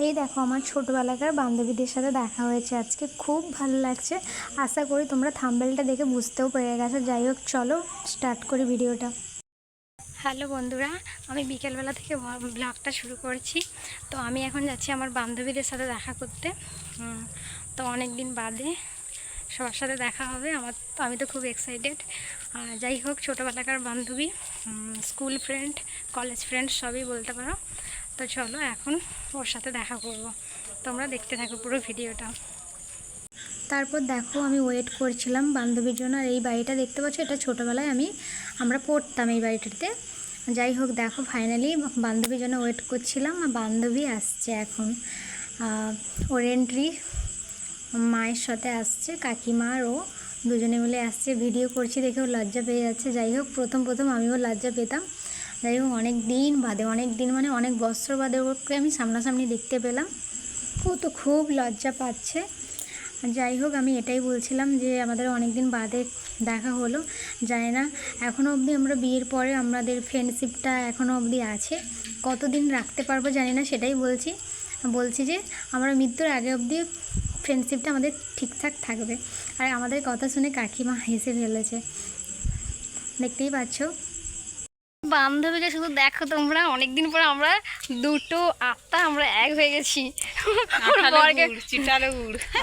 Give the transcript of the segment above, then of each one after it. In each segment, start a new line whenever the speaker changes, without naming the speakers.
এই দেখো, আমার ছোটোবেলাকার বান্ধবীদের সাথে দেখা হয়েছে আজকে। খুব ভালো লাগছে। আশা করি তোমরা থাম্বেলটা দেখে বুঝতেও পেরে গেছো। যাই হোক, চলো স্টার্ট করি ভিডিওটা। হ্যালো বন্ধুরা, আমি বিকেলবেলা থেকে ব্লগটা শুরু করছি। তো আমি এখন যাচ্ছি আমার বান্ধবীদের সাথে দেখা করতে। তো অনেক দিন বাদে সবার সাথে দেখা হবে। আমার আমি তো খুব এক্সাইটেড যাই হোক, ছোটোবেলাকার বান্ধবী স্কুল ফ্রেন্ড কলেজ ফ্রেন্ড সবই বলতে পারো। তো চলো এখন ওর সাথে দেখা করব। তোমরা দেখতে থাকো পুরো ভিডিওটা। তারপর দেখো আমি ওয়েট করছিলাম বান্ধবীর জন্য, আর এই বাড়িটা দেখতে পাচ্ছ, এটা ছোটোবেলায় আমি, আমরা পড়তাম এই বাড়িটাতে। যাই হোক দেখো ফাইনালি বান্ধবীর জন্য ওয়েট করছিলাম, আর বান্ধবী আসছে এখন। ওর এন্ট্রি মায়ের সাথে আসছে, কাকিমা আর ও দুজনে মিলে আসছে ভিডিও করছি দেখে ও লজ্জা পেয়ে যাচ্ছে। যাই হোক, প্রথম প্রথম আমিও লজ্জা পেতাম। যাই হোক অনেক দিন বাদে, অনেক দিন মানে অনেক বছর বাদে ওকে আমি সামনাসামনি দেখতে পেলাম। ও তো খুব লজ্জা পাচ্ছে। যাই হোক, আমি এটাই বলছিলাম যে আমাদের অনেক দিন বাদে দেখা হলো। জানি না এখনও অবধি আমরা বিয়ের পরে আমাদের ফ্রেন্ডশিপটা এখনও অবধি আছে। কতদিন রাখতে পারব জানি না, সেটাই বলছি। বলছি যে আমরা মৃত্যুর আগে অবধি ফ্রেন্ডশিপটা আমাদের ঠিকঠাক থাকবে। আর আমাদের কথা শুনে কাকিমা হেসে ফেলেছে। দেখতেই পাচ্ছ? বান্ধবীকে শুধু দেখো তোমরা। অনেকদিন পর আমরা দুটো আত্মা আমরা এক হয়ে গেছি।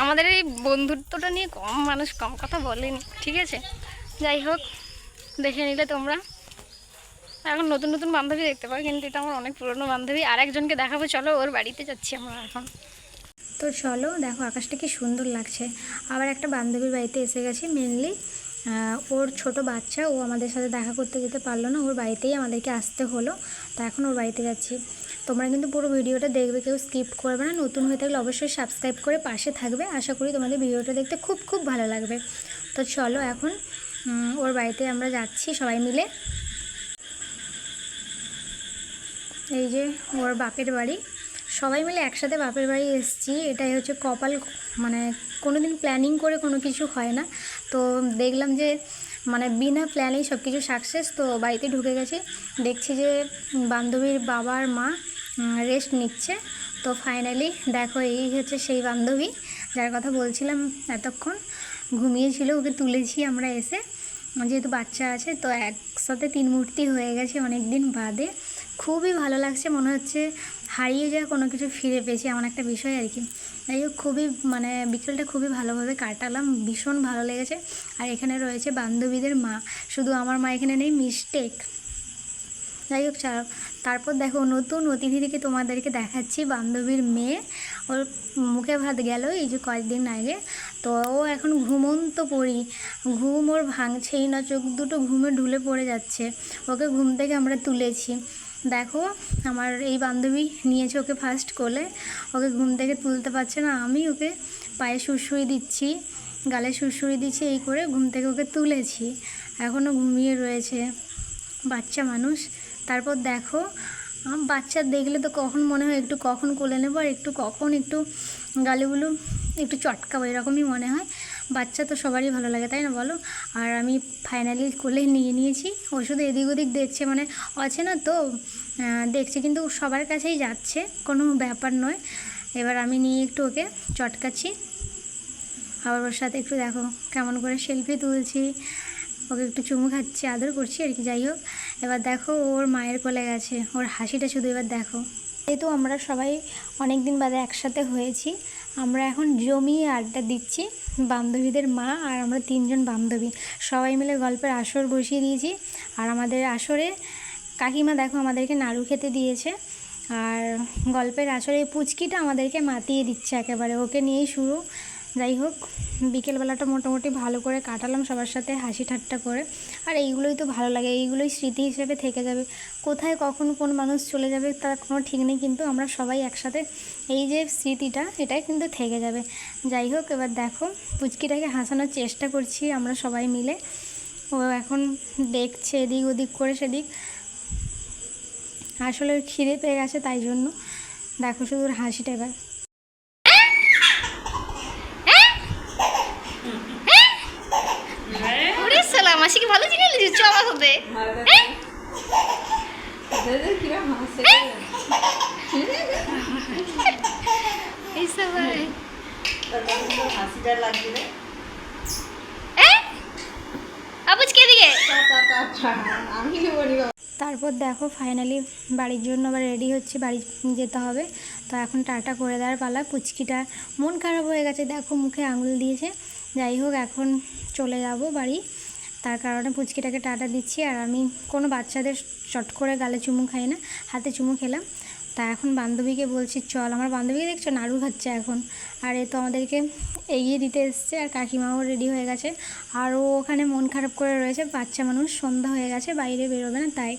আমাদের এই বন্ধুত্বটা নিয়ে কম মানুষ কম কথা বলেনি ঠিক আছে? যাই হোক দেখে নিলে তোমরা। এখন নতুন নতুন বান্ধবী দেখতে পাও কিন্তু এটা আমার অনেক পুরনো বান্ধবী। আর একজনকে দেখাবো চলো ওর বাড়িতে যাচ্ছি আমরা এখন। তো চলো দেখো আকাশটা কি সুন্দর লাগছে। আবার একটা বান্ধবীর বাড়িতে এসে গেছি মেনলি ওর ছোট বাচ্চা, ও আমাদের সাথে দেখা করতে যেতে পারল না, ওর বাড়িতেই আমাদেরকে আসতে হলো, তা এখন ওর বাড়িতে যাচ্ছি। তোমরা কিন্তু পুরো ভিডিওটা দেখবে, কেউ স্কিপ করবে না, নতুন হয়ে থাকলে অবশ্যই সাবস্ক্রাইব করে পাশে থাকবে। আশা করি তোমাদের ভিডিওটা দেখতে খুব খুব ভালো লাগবে। তো চলো এখন ওর বাড়িতে আমরা যাচ্ছি সবাই মিলে। এই যে ওর বাপের বাড়ি। সবাই মিলে একসাথে বাপের বাড়ি এসেছি। এটাই হচ্ছে কপাল মানে কোনো দিন প্ল্যানিং করে কোনো কিছু হয় না। তো দেখলাম যে মানে বিনা প্ল্যানেই সব কিছু সাকসেস তো বাড়িতে ঢুকে গেছি। দেখছি যে বান্ধবীর বাবার মা রেস্ট নিচ্ছে। তো ফাইনালি দেখো, এই হচ্ছে সেই বান্ধবী যার কথা বলছিলাম এতক্ষণ। ঘুমিয়েছিল, ওকে তুলেছি আমরা এসে। যেহেতু বাচ্চা আছে, তো একসাথে তিন মূর্তি হয়ে গেছে অনেক দিন বাদে। খুবই ভালো লাগছে, মনে হচ্ছে হারিয়ে যাওয়া কোনো কিছু ফিরে পেয়েছি, এমন একটা বিষয় আর কি। যাই হোক, খুবই মানে বিকেলটা খুবই ভালোভাবে কাটালাম, ভীষণ ভালো লেগেছে। আর এখানে রয়েছে বান্ধবীদের মা, শুধু আমার মা এখানে নেই মিস্টেক যাই হোক তারপর দেখো, নতুন অতিথিকে তোমাদেরকে দেখাচ্ছি, বান্ধবীর মেয়ে। ওর মুখে ভাত গেল, এই যে কয়েকদিন আগে। তো ও এখন ঘুমন্ত পড়ি ঘুম ওর ভাঙছেই না, চোখ দুটো ঘুমে ঢুলে পড়ে যাচ্ছে। ওকে ঘুম থেকে আমরা তুলেছি। দেখো, আমার এই বান্ধবী নিয়েছে ওকে ফার্স্ট কোলে। ওকে ঘুম থেকে তুলতে পারছে না। আমি ওকে পায়ে সুরসুরি দিচ্ছি, গালে সুরসুরি দিচ্ছি, এই করে ঘুম থেকে ওকে তুলেছি। এখনও ঘুমিয়ে রয়েছে। বাচ্চা মানুষ। তারপর দেখো বাচ্চা দেখলে তো কখন মনে হয় একটু কখন কোলে নেব, আর একটু কখন একটু গালিগুলো একটু চটকাবো, এরকমই মনে হয়। বাচ্চা তো সবারই ভালো লাগে, তাই না বলো? আর আমি ফাইনালি কোলে নিয়ে নিয়েছি। ও শুধু এদিক ওদিক দেখছে মানে আছে না তো দেখছে কিন্তু সবার কাছেই যাচ্ছে, কোনো ব্যাপার নয়। এবার আমি নিয়ে একটু ওকে চটকাচ্ছি। আবার ওর সাথে একটু দেখো, কেমন করে সেলফি তুলছি। ওকে একটু চুমু খাচ্ছি, আদর করছি, আর কি, যাই হোক। এবার দেখো ওর মায়ের কোলে গেছে, ওর হাসিটা শুধু এবার দেখো। যেহেতু আমরা সবাই অনেক দিন বাদে একসাথে হয়েছি, আমরা এখন জমিয়ে আড্ডা দিচ্ছি। বান্ধবীদের মা আর আমরা তিনজন বান্ধবী। সবাই মিলে গল্পের আসর বসিয়ে দিয়েছি। আর আমাদের আসরে কাকিমা দেখো আমাদেরকে নাড়ু খেতে দিয়েছে। আর গল্পের আসরে পুচকিটা আমাদেরকে মাতিয়ে দিচ্ছে একেবারে। ওকে নিয়েই শুরু। যাই হোক, বিকেলবেলাটা মোটামুটি ভালো করে কাটালাম সবার সাথে হাসি ঠাট্টা করে। আর এইগুলোই তো ভালো লাগে, এইগুলোই স্মৃতি হিসেবে থেকে যাবে। কোথায়, কখন, কোন মানুষ চলে যাবে তার কোনো ঠিক নেই, কিন্তু আমরা সবাই একসাথে এই যে স্মৃতিটা, এটাই কিন্তু থেকে যাবে। যাই হোক, এবার দেখো, পুচকিটাকে হাসানোর চেষ্টা করছি আমরা সবাই মিলে। ও এখন দেখছে এদিক ওদিক করে সেদিক। আসলে খিদে পেয়ে গেছে তাই জন্য। দেখো শুধু হাসিটা এবার। ওরে সালাম মাসি ভালো চিনে লিখছো আমার সাথে।
কিরম
সবাই
হাসিটা লাগছে রে।
আবুজ দিকে
টাটা টাটা আমি নেব নি
তারপর দেখো ফাইনালি বাড়ির জন্য আবার রেডি হচ্ছে বাড়ি যেতে হবে। তো এখন টাটা করে দেওয়ার পালা পুচকিটা মন খারাপ হয়ে গেছে। দেখো মুখে আঙুল দিয়েছে। যাই হোক এখন চলে যাব বাড়ি। তার কারণে পুচকিটাকে টাটা দিচ্ছি। আর আমি কোনো বাচ্চাদের চট করে গালে চুমু খাই না, হাতে চুমু খেলাম। তা এখন বান্ধবীকে বলছি, চল, আমার বান্ধবীকে দেখছ? নাড়ু খাচ্ছে এখন। আর এ তো আমাদেরকে এগিয়ে দিতে এসছে। আর কাকিমাও রেডি হয়ে গেছে। আর ও ওখানে মন খারাপ করে রয়েছে। বাচ্চা মানুষ, সন্ধ্যা হয়ে গেছে, বাইরে বেরোবে না তাই।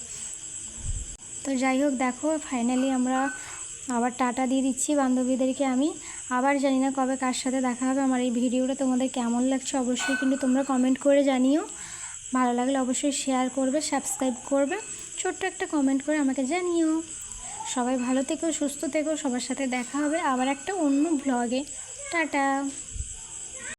তো যাই হোক দেখো ফাইনালি আমরা আবার টাটা দিয়ে দিচ্ছি বান্ধবীদেরকে আমি। আবার জানি না কবে কার সাথে দেখা হবে। আমার এই ভিডিওটা তোমাদের কেমন লাগছে অবশ্যই কিন্তু তোমরা কমেন্ট করে জানিও। ভালো লাগলে অবশ্যই শেয়ার করবে সাবস্ক্রাইব করবে, ছোট্ট একটা কমেন্ট করে আমাকে জানিও। সবাই ভালো থেকো, সুস্থ থেকো, সবার সাথে দেখা হবে আবার একটা অন্য ব্লগে টাটা।